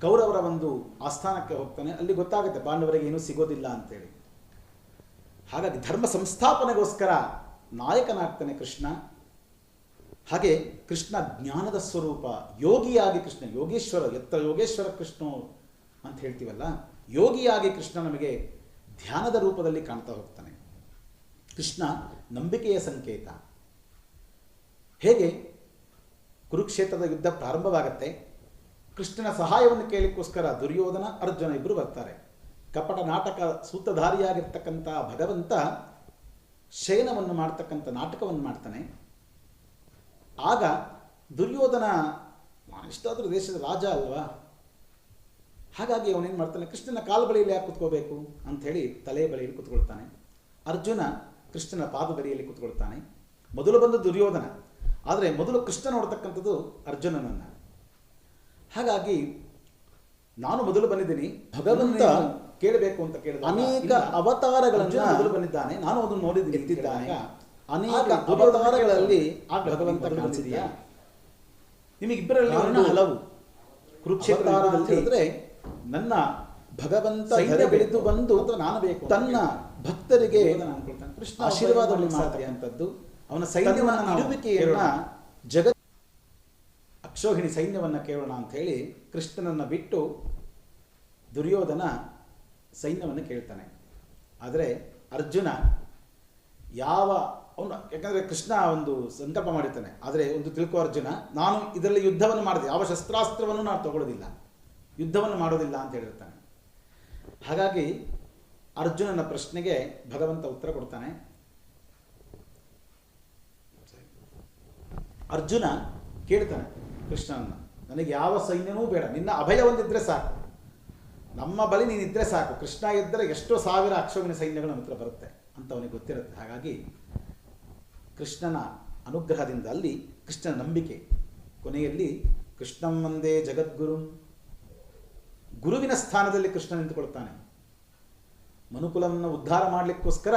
ಕೌರವರ ಒಂದು ಆಸ್ಥಾನಕ್ಕೆ ಹೋಗ್ತಾನೆ. ಅಲ್ಲಿ ಗೊತ್ತಾಗುತ್ತೆ ಪಾಂಡವರಿಗೆ ಏನೂ ಸಿಗೋದಿಲ್ಲ ಅಂತೇಳಿ. ಹಾಗಾಗಿ ಧರ್ಮ ಸಂಸ್ಥಾಪನೆಗೋಸ್ಕರ ನಾಯಕನಾಗ್ತಾನೆ ಕೃಷ್ಣ. ಹಾಗೆ ಕೃಷ್ಣ ಜ್ಞಾನದ ಸ್ವರೂಪ, ಯೋಗಿಯಾಗಿ ಕೃಷ್ಣ, ಯೋಗೇಶ್ವರ, ಎತ್ತ ಯೋಗೇಶ್ವರ ಕೃಷ್ಣ ಅಂತ ಹೇಳ್ತೀವಲ್ಲ, ಯೋಗಿಯಾಗಿ ಕೃಷ್ಣ ನಮಗೆ ಧ್ಯಾನದ ರೂಪದಲ್ಲಿ ಕಾಣ್ತಾ ಹೋಗ್ತಾನೆ. ಕೃಷ್ಣ ನಂಬಿಕೆಯ ಸಂಕೇತ. ಹೇಗೆ? ಕುರುಕ್ಷೇತ್ರದ ಯುದ್ಧ ಪ್ರಾರಂಭವಾಗತ್ತೆ. ಕೃಷ್ಣನ ಸಹಾಯವನ್ನು ಕೇಳಿಕೋಸ್ಕರ ದುರ್ಯೋಧನ, ಅರ್ಜುನ ಇಬ್ಬರು ಬರ್ತಾರೆ. ಕಪಟ ನಾಟಕ ಸೂತ್ರಧಾರಿಯಾಗಿರ್ತಕ್ಕಂಥ ಭಗವಂತ ಶಯನವನ್ನು ಮಾಡ್ತಕ್ಕಂಥ ನಾಟಕವನ್ನು ಮಾಡ್ತಾನೆ. ಆಗ ದುರ್ಯೋಧನ ಇಷ್ಟಾದರೂ ದೇಶದ ರಾಜ ಅಲ್ವಾ? ಹಾಗಾಗಿ ಅವನೇನು ಮಾಡ್ತಾನೆ, ಕೃಷ್ಣನ ಕಾಲು ಬಳಿಯಲ್ಲಿ ಯಾಕೆ ಕುತ್ಕೋಬೇಕು? ಅಂಥೇಳಿ ತಲೆ ಬಳಿಯಲ್ಲಿ ಕುತ್ಕೊಳ್ತಾನೆ. ಅರ್ಜುನ ಕೃಷ್ಣನ ಪಾದ ಬಳಿಯಲ್ಲಿ ಕುತ್ಕೊಳ್ತಾನೆ. ಮೊದಲು ಬಂದು ದುರ್ಯೋಧನ. ಆದರೆ ಮೊದಲು ಕೃಷ್ಣ ನೋಡ್ತಕ್ಕಂಥದ್ದು ಅರ್ಜುನನನ್ನು. ಹಾಗಾಗಿ ನಾನು ಮೊದಲು ಬಂದಿದ್ದೀನಿ. ಭಗವಂತ ಕೇಳಬೇಕು ಅಂತ ಕೇಳಿದ ಅನೇಕ ಅವತಾರಗಳನ್ನು ಮೊದಲು ಬಂದಿದ್ದಾನೆ. ನಾನು ಅದನ್ನು ನೋಡಿದ್ದೀನಿ ಎತ್ತಿದ್ದಾನೆ. ಅನೇಕ ಅವತಾರಗಳಲ್ಲಿ ಆ ಭಗವಂತ ಕಾಣಿಸಿದೆಯಾ? ನಿಮಗಿಬ್ಬರಲ್ಲಿ ಹಲವು. ಕುರುಕ್ಷೇತ್ರ ಅಂತ ಹೇಳಿದ್ರೆ ನನ್ನ ಭಗವಂತ ಬೆಳೆದು ಬಂದು ನಾನು ಬೇಕು ತನ್ನ ಭಕ್ತರಿಗೆ. ಕೃಷ್ಣ ಆಶೀರ್ವಾದವನ್ನು ಮಾಡ್ತಾರೆ ಅಂತದ್ದು? ಅವನ ಸೈನ್ಯವನ್ನು ಇರುವಿಕೆಯನ್ನ ಜಗತ್ ಅಕ್ಷೋಹಿಣಿ ಸೈನ್ಯವನ್ನು ಕೇಳೋಣ ಅಂತ ಹೇಳಿ ಕೃಷ್ಣನನ್ನ ಬಿಟ್ಟು ದುರ್ಯೋಧನ ಸೈನ್ಯವನ್ನು ಕೇಳ್ತಾನೆ. ಆದರೆ ಅರ್ಜುನ ಯಾವ ಅವನು, ಯಾಕಂದ್ರೆ ಕೃಷ್ಣ ಒಂದು ಸಂಕಲ್ಪ ಮಾಡಿರ್ತಾನೆ. ಆದರೆ ಒಂದು ತಿಳ್ಕೋ ಅರ್ಜುನ, ನಾನು ಇದರಲ್ಲಿ ಯುದ್ಧವನ್ನು ಮಾಡಿದೆ. ಯಾವ ಶಸ್ತ್ರಾಸ್ತ್ರವನ್ನು ನಾನು ತಗೊಳ್ಳೋದಿಲ್ಲ. ಯುದ್ಧವನ್ನು ಮಾಡೋದಿಲ್ಲ ಅಂತ ಹೇಳಿರ್ತಾನೆ. ಹಾಗಾಗಿ ಅರ್ಜುನನ ಪ್ರಶ್ನೆಗೆ ಭಗವಂತ ಉತ್ತರ ಕೊಡ್ತಾನೆ. ಅರ್ಜುನ ಕೇಳ್ತಾನೆ ಕೃಷ್ಣನನ್ನ. ನನಗೆ ಯಾವ ಸೈನ್ಯವೂ ಬೇಡ. ನಿನ್ನ ಅಭಯ ಒಂದಿದ್ರೆ ಸಾಕು. ನಮ್ಮ ಬಳಿ ನೀನಿದ್ರೆ ಸಾಕು. ಕೃಷ್ಣ ಇದ್ದರೆ ಎಷ್ಟೋ ಸಾವಿರ ಅಕ್ಷೋಭಿನ ಸೈನ್ಯಗಳು ನಮ್ಮ ಬರುತ್ತೆ ಅಂತ ಅವನಿಗೆ ಗೊತ್ತಿರುತ್ತೆ. ಹಾಗಾಗಿ ಕೃಷ್ಣನ ಅನುಗ್ರಹದಿಂದ ಅಲ್ಲಿ ಕೃಷ್ಣನ ನಂಬಿಕೆ. ಕೊನೆಯಲ್ಲಿ ಕೃಷ್ಣಂ ಒಂದೇ ಜಗದ್ಗುರು. ಗುರುವಿನ ಸ್ಥಾನದಲ್ಲಿ ಕೃಷ್ಣ ನಿಂತುಕೊಳ್ತಾನೆ. ಮನುಕುಲವನ್ನು ಉದ್ಧಾರ ಮಾಡಲಿಕ್ಕೋಸ್ಕರ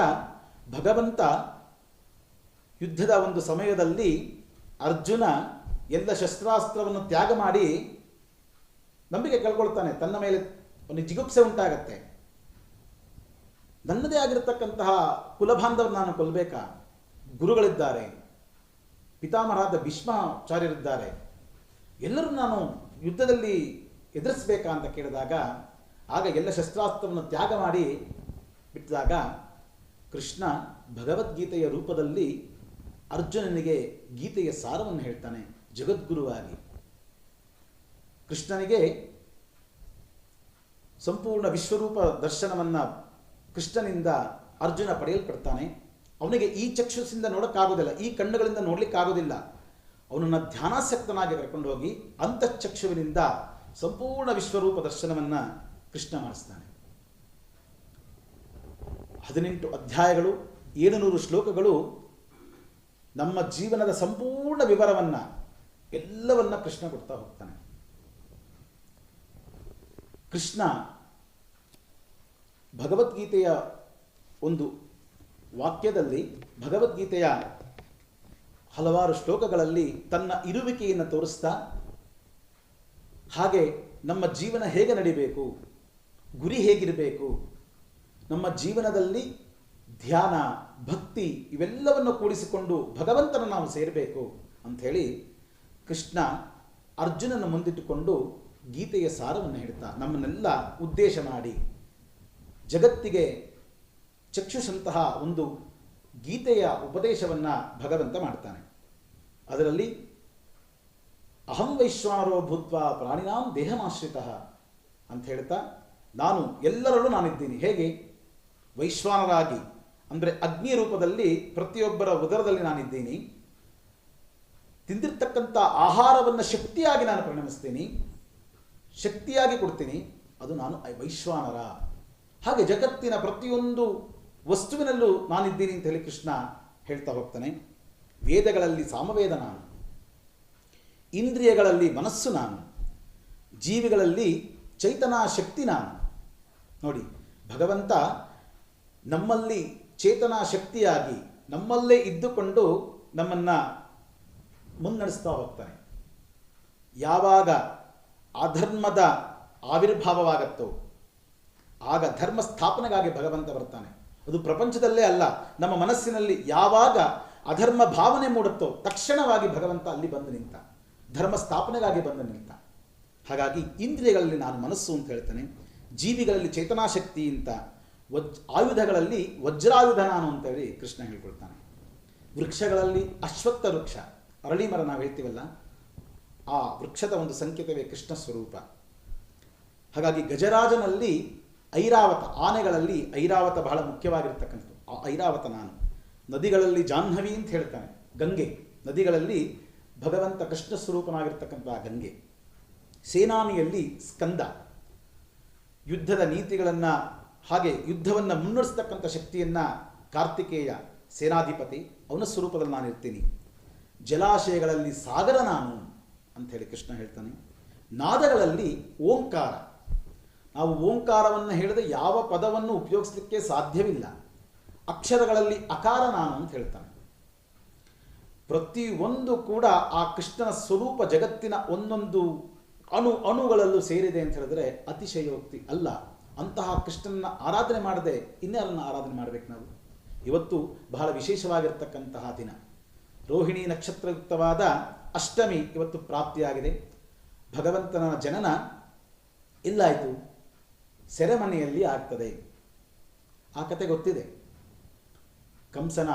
ಭಗವಂತ ಯುದ್ಧದ ಒಂದು ಸಮಯದಲ್ಲಿ ಅರ್ಜುನ ಎಲ್ಲ ಶಸ್ತ್ರಾಸ್ತ್ರವನ್ನು ತ್ಯಾಗ ಮಾಡಿ ನಂಬಿಕೆ ಕಳ್ಕೊಳ್ತಾನೆ. ತನ್ನ ಮೇಲೆ ಒಂದು ಜಿಗುಪ್ಸೆ ಉಂಟಾಗತ್ತೆ. ನನ್ನದೇ ಆಗಿರತಕ್ಕಂತಹ ಕುಲಬಾಂಧವ್ ನಾನು ಕೊಲ್ಲಬೇಕಾ ಗುರುಗಳಿದ್ದಾರೆ. ಪಿತಾಮಹರಾದ ಭೀಷ್ಮಾಚಾರ್ಯರಿದ್ದಾರೆ. ಎಲ್ಲರೂ ನಾನು ಯುದ್ಧದಲ್ಲಿ ಎದುರಿಸಬೇಕಾ ಅಂತ ಕೇಳಿದಾಗ, ಆಗ ಎಲ್ಲ ಶಸ್ತ್ರಾಸ್ತ್ರವನ್ನು ತ್ಯಾಗ ಮಾಡಿ ಬಿಟ್ಟಿದಾಗ, ಕೃಷ್ಣ ಭಗವದ್ಗೀತೆಯ ರೂಪದಲ್ಲಿ ಅರ್ಜುನನಿಗೆ ಗೀತೆಯ ಸಾರವನ್ನು ಹೇಳ್ತಾನೆ. ಜಗದ್ಗುರುವಾಗಿ ಕೃಷ್ಣನಿಗೆ ಸಂಪೂರ್ಣ ವಿಶ್ವರೂಪ ದರ್ಶನವನ್ನ ಕೃಷ್ಣನಿಂದ ಅರ್ಜುನ ಪಡೆಯಲ್ಪಡ್ತಾನೆ. ಅವನಿಗೆ ಈ ಚಕ್ಷುಸಿಂದ ನೋಡೋಕ್ಕಾಗೋದಿಲ್ಲ, ಈ ಕಣ್ಣುಗಳಿಂದ ನೋಡಲಿಕ್ಕಾಗೋದಿಲ್ಲ. ಅವನನ್ನು ಧ್ಯಾನಾಸಕ್ತನಾಗಿ ಕರ್ಕೊಂಡು ಹೋಗಿ ಅಂತಃಚಕ್ಷುವಿನಿಂದ ಸಂಪೂರ್ಣ ವಿಶ್ವರೂಪ ದರ್ಶನವನ್ನ ಕೃಷ್ಣ ಮಾಡಿಸ್ತಾನೆ. ಹದಿನೆಂಟು ಅಧ್ಯಾಯಗಳು, ಏಳುನೂರು ಶ್ಲೋಕಗಳು ನಮ್ಮ ಜೀವನದ ಸಂಪೂರ್ಣ ವಿವರವನ್ನ ಎಲ್ಲವನ್ನ ಕೃಷ್ಣ ಕೊಡ್ತಾ ಹೋಗ್ತಾನೆ. ಕೃಷ್ಣ ಭಗವದ್ಗೀತೆಯ ಒಂದು ವಾಕ್ಯದಲ್ಲಿ ಭಗವದ್ಗೀತೆಯ ಹಲವಾರು ಶ್ಲೋಕಗಳಲ್ಲಿ ತನ್ನ ಇರುವಿಕೆಯನ್ನು ತೋರಿಸ್ತಾ, ಹಾಗೆ ನಮ್ಮ ಜೀವನ ಹೇಗೆ ನಡಿಬೇಕು, ಗುರಿ ಹೇಗಿರಬೇಕು, ನಮ್ಮ ಜೀವನದಲ್ಲಿ ಧ್ಯಾನ, ಭಕ್ತಿ ಇವೆಲ್ಲವನ್ನು ಕೂಡಿಸಿಕೊಂಡು ಭಗವಂತನ ನಾವು ಸೇರಬೇಕು ಅಂಥೇಳಿ ಕೃಷ್ಣ ಅರ್ಜುನನ ಮುಂದಿಟ್ಟುಕೊಂಡು ಗೀತೆಯ ಸಾರವನ್ನು ಹೇಳ್ತಾ, ನಮ್ಮನ್ನೆಲ್ಲ ಉದ್ದೇಶ ಮಾಡಿ. ಜಗತ್ತಿಗೆ ಚಕ್ಷುಷಂತಹ ಒಂದು ಗೀತೆಯ ಉಪದೇಶವನ್ನು ಭಗವಂತ ಮಾಡ್ತಾನೆ. ಅದರಲ್ಲಿ ಅಹಂ ವೈಶ್ವಾನರೋ ಭೂತ್ವ ಪ್ರಾಣಿನಾಂ ದೇಹಮಾಶ್ರಿತ ಅಂತ ಹೇಳ್ತಾ, ನಾನು ಎಲ್ಲರಲ್ಲೂ ನಾನಿದ್ದೀನಿ. ಹೇಗೆ? ವೈಶ್ವಾನರಾಗಿ. ಅಂದರೆ ಅಗ್ನಿ ರೂಪದಲ್ಲಿ ಪ್ರತಿಯೊಬ್ಬರ ಉದರದಲ್ಲಿ ನಾನಿದ್ದೀನಿ. ತಿಂದಿರ್ತಕ್ಕಂಥ ಆಹಾರವನ್ನು ಶಕ್ತಿಯಾಗಿ ನಾನು ಪರಿಣಮಿಸ್ತೀನಿ, ಶಕ್ತಿಯಾಗಿ ಕೊಡ್ತೀನಿ, ಅದು ನಾನು ವೈಶ್ವಾನರ. ಹಾಗೆ ಜಗತ್ತಿನ ಪ್ರತಿಯೊಂದು ವಸ್ತುವಿನಲ್ಲೂ ನಾನಿದ್ದೀನಿ ಅಂತ ಹೇಳಿ ಕೃಷ್ಣ ಹೇಳ್ತಾ ಹೋಗ್ತಾನೆ. ವೇದಗಳಲ್ಲಿ ಸಾಮವೇದ ನಾನು, ಇಂದ್ರಿಯಗಳಲ್ಲಿ ಮನಸ್ಸು ನಾನು, ಜೀವಿಗಳಲ್ಲಿ ಚೈತನಾ ಶಕ್ತಿ ನಾನು. ನೋಡಿ, ಭಗವಂತ ನಮ್ಮಲ್ಲಿ ಚೇತನ ಶಕ್ತಿಯಾಗಿ ನಮ್ಮಲ್ಲೇ ಇದ್ದುಕೊಂಡು ನಮ್ಮನ್ನ ಮುನ್ನಡೆಸ್ತಾ ಹೋಗ್ತಾನೆ. ಯಾವಾಗ ಅಧರ್ಮದ ಆವಿರ್ಭಾವವಾಗತ್ತೋ, ಆಗ ಧರ್ಮ ಸ್ಥಾಪನೆಗಾಗಿ ಭಗವಂತ ಬರ್ತಾನೆ. ಅದು ಪ್ರಪಂಚದಲ್ಲೇ ಅಲ್ಲ, ನಮ್ಮ ಮನಸ್ಸಿನಲ್ಲಿ ಯಾವಾಗ ಅಧರ್ಮ ಭಾವನೆ ಮೂಡುತ್ತೋ ತಕ್ಷಣವಾಗಿ ಭಗವಂತ ಅಲ್ಲಿ ಬಂದು ನಿಂತ, ಧರ್ಮ ಸ್ಥಾಪನೆಗಾಗಿ ಬಂದು ನಿಂತ. ಹಾಗಾಗಿ ಇಂದ್ರಿಯಗಳಲ್ಲಿ ನಾನು ಮನಸ್ಸು ಅಂತ ಹೇಳ್ತೇನೆ, ಜೀವಿಗಳಲ್ಲಿ ಚೇತನಾಶಕ್ತಿ ಅಂತ, ವಜ್, ಆಯುಧಗಳಲ್ಲಿ ವಜ್ರಾಯುಧ ನಾನು ಅಂತೇಳಿ ಕೃಷ್ಣ ಹೇಳ್ಕೊಳ್ತಾನೆ. ವೃಕ್ಷಗಳಲ್ಲಿ ಅಶ್ವತ್ಥ ವೃಕ್ಷ. ಅರಳಿ ಮರ ನಾವು ಹೇಳ್ತೀವಲ್ಲ, ಆ ವೃಕ್ಷದ ಒಂದು ಸಂಕೇತವೇ ಕೃಷ್ಣ ಸ್ವರೂಪ. ಹಾಗಾಗಿ ಗಜರಾಜನಲ್ಲಿ ಐರಾವತ, ಆನೆಗಳಲ್ಲಿ ಐರಾವತ ಬಹಳ ಮುಖ್ಯವಾಗಿರ್ತಕ್ಕಂಥದ್ದು. ಆ ಐರಾವತ ನಾನು. ನದಿಗಳಲ್ಲಿ ಜಾಹ್ನವಿ ಅಂತ ಹೇಳ್ತಾನೆ, ಗಂಗೆ. ನದಿಗಳಲ್ಲಿ ಭಗವಂತ ಕೃಷ್ಣ ಸ್ವರೂಪನಾಗಿರ್ತಕ್ಕಂಥ ಗಂಗೆ. ಸೇನಾನಿಯಲ್ಲಿ ಸ್ಕಂದ. ಯುದ್ಧದ ನೀತಿಗಳನ್ನು, ಹಾಗೆ ಯುದ್ಧವನ್ನು ಮುನ್ನಡೆಸ್ತಕ್ಕಂಥ ಶಕ್ತಿಯನ್ನು ಕಾರ್ತಿಕೇಯ ಸೇನಾಧಿಪತಿ, ಅವನ ಸ್ವರೂಪದಲ್ಲಿ ನಾನು ಇರ್ತೀನಿ. ಜಲಾಶಯಗಳಲ್ಲಿ ಸಾಗರ ನಾನು ಅಂತ ಹೇಳಿ ಕೃಷ್ಣ ಹೇಳ್ತಾನೆ. ನಾದಗಳಲ್ಲಿ ಓಂಕಾರ. ನಾವು ಓಂಕಾರವನ್ನು ಹೇಳಿದ ಯಾವ ಪದವನ್ನು ಉಪಯೋಗಿಸಲಿಕ್ಕೆ ಸಾಧ್ಯವಿಲ್ಲ. ಅಕ್ಷರಗಳಲ್ಲಿ ಅಕಾರ ನಾನು ಅಂತ ಹೇಳ್ತಾನೆ. ಪ್ರತಿಯೊಂದು ಕೂಡ ಆ ಕೃಷ್ಣನ ಸ್ವರೂಪ ಜಗತ್ತಿನ ಒಂದೊಂದು ಅಣು ಅಣುಗಳಲ್ಲೂ ಸೇರಿದೆ ಅಂತ ಹೇಳಿದ್ರೆ ಅತಿಶಯೋಕ್ತಿ ಅಲ್ಲ. ಅಂತಹ ಕೃಷ್ಣನ ಆರಾಧನೆ ಮಾಡದೆ ಇನ್ಯಾರನ್ನು ಆರಾಧನೆ ಮಾಡಬೇಕು ನಾವು? ಇವತ್ತು ಬಹಳ ವಿಶೇಷವಾಗಿರ್ತಕ್ಕಂತಹ ದಿನ. ರೋಹಿಣಿ ನಕ್ಷತ್ರಯುಕ್ತವಾದ ಅಷ್ಟಮಿ ಇವತ್ತು ಪ್ರಾಪ್ತಿಯಾಗಿದೆ. ಭಗವಂತನ ಜನನ ಇಲ್ಲಾಯಿತು. ಸೆರೆಮನೆಯಲ್ಲಿ ಆಗ್ತದೆ. ಆ ಕತೆ ಗೊತ್ತಿದೆ. ಕಂಸನ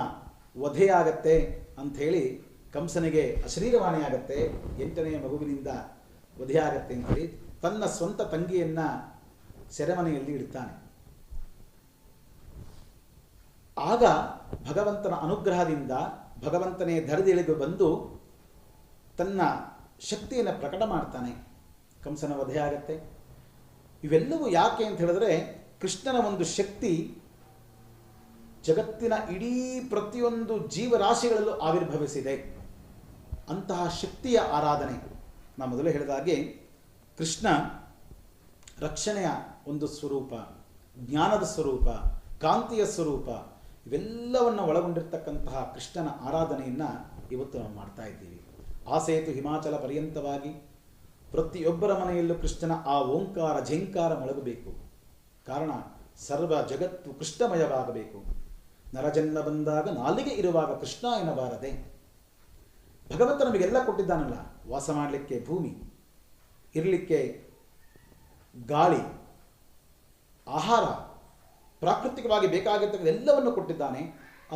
ವಧೆಯಾಗತ್ತೆ ಅಂಥೇಳಿ ಕಂಸನಿಗೆ ಅಶರೀರವಾಣಿಯಾಗತ್ತೆ ಎಂಟನೆಯ ಮಗುವಿನಿಂದ ವಧೆಯಾಗತ್ತೆ ಅಂತೇಳಿ ತನ್ನ ಸ್ವಂತ ತಂಗಿಯನ್ನು ಸೆರೆಮನೆಯಲ್ಲಿ ಇಡ್ತಾನೆ. ಆಗ ಭಗವಂತನ ಅನುಗ್ರಹದಿಂದ ಭಗವಂತನೇ ಧರೆದಿಳಿದು ಬಂದು ತನ್ನ ಶಕ್ತಿಯನ್ನು ಪ್ರಕಟ ಮಾಡ್ತಾನೆ. ಕಂಸನ ವಧೆ ಆಗತ್ತೆ. ಇವೆಲ್ಲವೂ ಯಾಕೆ ಅಂತ ಹೇಳಿದ್ರೆ ಕೃಷ್ಣನ ಒಂದು ಶಕ್ತಿ ಜಗತ್ತಿನ ಇಡೀ ಪ್ರತಿಯೊಂದು ಜೀವರಾಶಿಗಳಲ್ಲೂ ಆವಿರ್ಭವಿಸಿದೆ. ಅಂತಹ ಶಕ್ತಿಯ ಆರಾಧನೆ. ನಾ ಮೊದಲೇ ಹೇಳಿದ ಹಾಗೆ ಕೃಷ್ಣ ರಕ್ಷಣೆಯ ಒಂದು ಸ್ವರೂಪ, ಜ್ಞಾನದ ಸ್ವರೂಪ, ಕಾಂತಿಯ ಸ್ವರೂಪ ಇವೆಲ್ಲವನ್ನು ಒಳಗೊಂಡಿರ್ತಕ್ಕಂತಹ ಕೃಷ್ಣನ ಆರಾಧನೆಯನ್ನು ಇವತ್ತು ನಾವು ಮಾಡ್ತಾ ಇದ್ದೀವಿ. ಆಸೇತು ಹಿಮಾಚಲ ಪರ್ಯಂತವಾಗಿ ಪ್ರತಿಯೊಬ್ಬರ ಮನೆಯಲ್ಲೂ ಕೃಷ್ಣನ ಆ ಓಂಕಾರ, ಝೇಂಕಾರ ಮೊಳಗಬೇಕು. ಕಾರಣ ಸರ್ವ ಜಗತ್ತು ಕೃಷ್ಣಮಯವಾಗಬೇಕು. ನರಜನ್ಮ ಬಂದಾಗ ನಾಲಿಗೆ ಇರುವಾಗ ಕೃಷ್ಣ ಎನ್ನಬಾರದೆ. ಭಗವಂತ ನಮಗೆಲ್ಲ ಕೊಟ್ಟಿದ್ದಾನಲ್ಲ, ವಾಸ ಮಾಡಲಿಕ್ಕೆ ಭೂಮಿ, ಇರಲಿಕ್ಕೆ ಗಾಳಿ, ಆಹಾರ ಪ್ರಾಕೃತಿಕವಾಗಿ ಬೇಕಾಗಿರ್ತಕ್ಕಂಥ ಎಲ್ಲವನ್ನು ಕೊಟ್ಟಿದ್ದಾನೆ,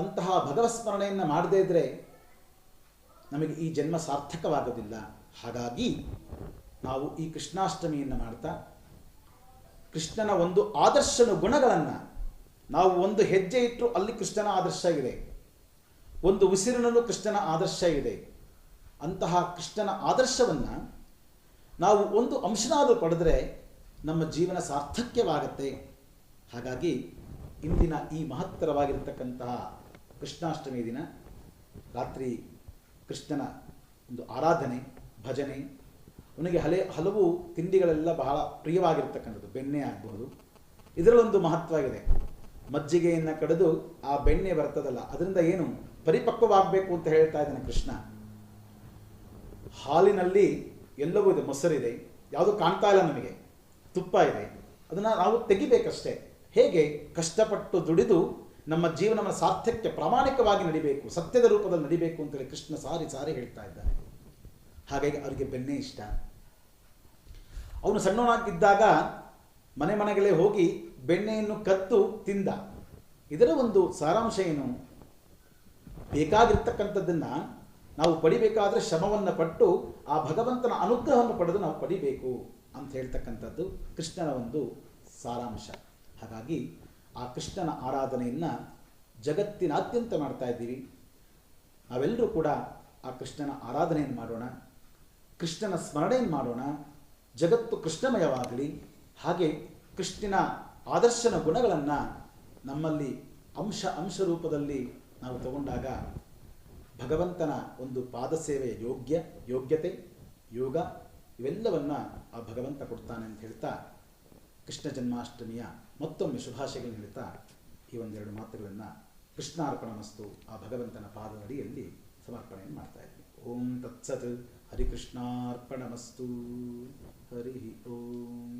ಅಂತಹ ಭಗವತ್ ಸ್ಮರಣೆಯನ್ನು ಮಾಡದೇ ಇದ್ದರೆ ನಮಗೆ ಈ ಜನ್ಮ ಸಾರ್ಥಕವಾಗೋದಿಲ್ಲ. ಹಾಗಾಗಿ ನಾವು ಈ ಕೃಷ್ಣಾಷ್ಟಮಿಯನ್ನು ಮಾಡ್ತಾ, ಕೃಷ್ಣನ ಒಂದು ಆದರ್ಶನ ಗುಣಗಳನ್ನು ನಾವು ಒಂದು ಹೆಜ್ಜೆ ಇಟ್ಟರು ಅಲ್ಲಿ ಕೃಷ್ಣನ ಆದರ್ಶ ಇದೆ, ಒಂದು ಉಸಿರಿನಲ್ಲೂ ಕೃಷ್ಣನ ಆದರ್ಶ ಇದೆ. ಅಂತಹ ಕೃಷ್ಣನ ಆದರ್ಶವನ್ನು ನಾವು ಒಂದು ಅಂಶನಾದರೂ ಪಡೆದರೆ ನಮ್ಮ ಜೀವನ ಸಾರ್ಥಕ್ಯವಾಗತ್ತೆ. ಹಾಗಾಗಿ ಇಂದಿನ ಈ ಮಹತ್ತರವಾಗಿರ್ತಕ್ಕಂತಹ ಕೃಷ್ಣಾಷ್ಟಮಿ ದಿನ, ರಾತ್ರಿ ಕೃಷ್ಣನ ಒಂದು ಆರಾಧನೆ, ಭಜನೆ, ಅವನಿಗೆ ಹಲೆ, ಹಲವು ತಿಂಡಿಗಳೆಲ್ಲ ಬಹಳ ಪ್ರಿಯವಾಗಿರ್ತಕ್ಕಂಥದ್ದು, ಬೆಣ್ಣೆ ಆಗಬಹುದು. ಇದರಲ್ಲೊಂದು ಮಹತ್ವ ಇದೆ ಮಜ್ಜಿಗೆಯನ್ನು ಕಡಿದು ಆ ಬೆಣ್ಣೆ ಬರ್ತದಲ್ಲ, ಅದರಿಂದ ಏನು ಪರಿಪಕ್ವವಾಗಬೇಕು ಅಂತ ಹೇಳ್ತಾ ಇದ್ದಾನೆ ಕೃಷ್ಣ. ಹಾಲಿನಲ್ಲಿ ಎಲ್ಲವೂ ಇದೆ, ಮೊಸರಿದೆ, ಯಾವುದು ಕಾಣ್ತಾ ಇಲ್ಲ ನಮಗೆ, ತುಪ್ಪ ಇದೆ, ಅದನ್ನು ನಾವು ತೆಗಿಬೇಕಷ್ಟೇ. ಹೇಗೆ ಕಷ್ಟಪಟ್ಟು ದುಡಿದು ನಮ್ಮ ಜೀವನವನ್ನು ಸಾರ್ಥಕ್ಯ ಪ್ರಾಮಾಣಿಕವಾಗಿ ನಡಿಬೇಕು, ಸತ್ಯದ ರೂಪದಲ್ಲಿ ನಡಿಬೇಕು ಅಂತೇಳಿ ಕೃಷ್ಣ ಸಾರಿ ಸಾರಿ ಹೇಳ್ತಾ ಇದ್ದಾನೆ ಹಾಗಾಗಿ ಅವರಿಗೆ ಬೆಣ್ಣೆ ಇಷ್ಟ. ಅವನು ಸಣ್ಣವನಾಗಿದ್ದಾಗ ಮನೆ ಮನೆಗಳೇ ಹೋಗಿ ಬೆಣ್ಣೆಯನ್ನು ಕತ್ತು ತಿಂದ. ಇದರ ಒಂದು ಸಾರಾಂಶ ಏನು? ಬೇಕಾಗಿರ್ತಕ್ಕಂಥದ್ದನ್ನು ನಾವು ಪಡಿಬೇಕಾದರೆ ಶ್ರಮವನ್ನು ಪಟ್ಟು ಆ ಭಗವಂತನ ಅನುಗ್ರಹವನ್ನು ಪಡೆದು ನಾವು ಪಡಿಬೇಕು ಅಂತ ಹೇಳ್ತಕ್ಕಂಥದ್ದು ಕೃಷ್ಣನ ಒಂದು ಸಾರಾಂಶ. ಹಾಗಾಗಿ ಆ ಕೃಷ್ಣನ ಆರಾಧನೆಯನ್ನು ಜಗತ್ತಿನಾದ್ಯಂತ ಮಾಡ್ತಾ ಇದ್ದೀವಿ. ನಾವೆಲ್ಲರೂ ಕೂಡ ಆ ಕೃಷ್ಣನ ಆರಾಧನೆಯನ್ನು ಮಾಡೋಣ, ಕೃಷ್ಣನ ಸ್ಮರಣೆಯನ್ನು ಮಾಡೋಣ, ಜಗತ್ತು ಕೃಷ್ಣಮಯವಾಗಲಿ, ಹಾಗೆ ಕೃಷ್ಣನ ಆದರ್ಶನ ಗುಣಗಳನ್ನು ನಮ್ಮಲ್ಲಿ ಅಂಶ ಅಂಶ ರೂಪದಲ್ಲಿ ನಾವು ತಗೊಂಡಾಗ ಭಗವಂತನ ಒಂದು ಪಾದಸೇವೆಯ ಯೋಗ್ಯ ಯೋಗ್ಯತೆ, ಯೋಗ ಇವೆಲ್ಲವನ್ನು ಆ ಭಗವಂತ ಕೊಡ್ತಾನೆ ಅಂತ ಹೇಳ್ತಾ ಕೃಷ್ಣ ಜನ್ಮಾಷ್ಟಮಿಯ ಮತ್ತೊಮ್ಮೆ ಶುಭಾಶಯಗಳು ಹೇಳ್ತಾ ಈ ಒಂದೆರಡು ಮಾತುಗಳನ್ನು ಕೃಷ್ಣಾರ್ಪಣ ಮಸ್ತು ಆ ಭಗವಂತನ ಪಾದದಡಿಯಲ್ಲಿ ಸಮರ್ಪಣೆಯನ್ನು ಮಾಡ್ತಾ ಇದ್ವಿ ಓಂ ತತ್ಸತ್ ಹರಿಕೃಷ್ಣಾರ್ಪಣಮಸ್ತು. ಹರಿ ಓಂ.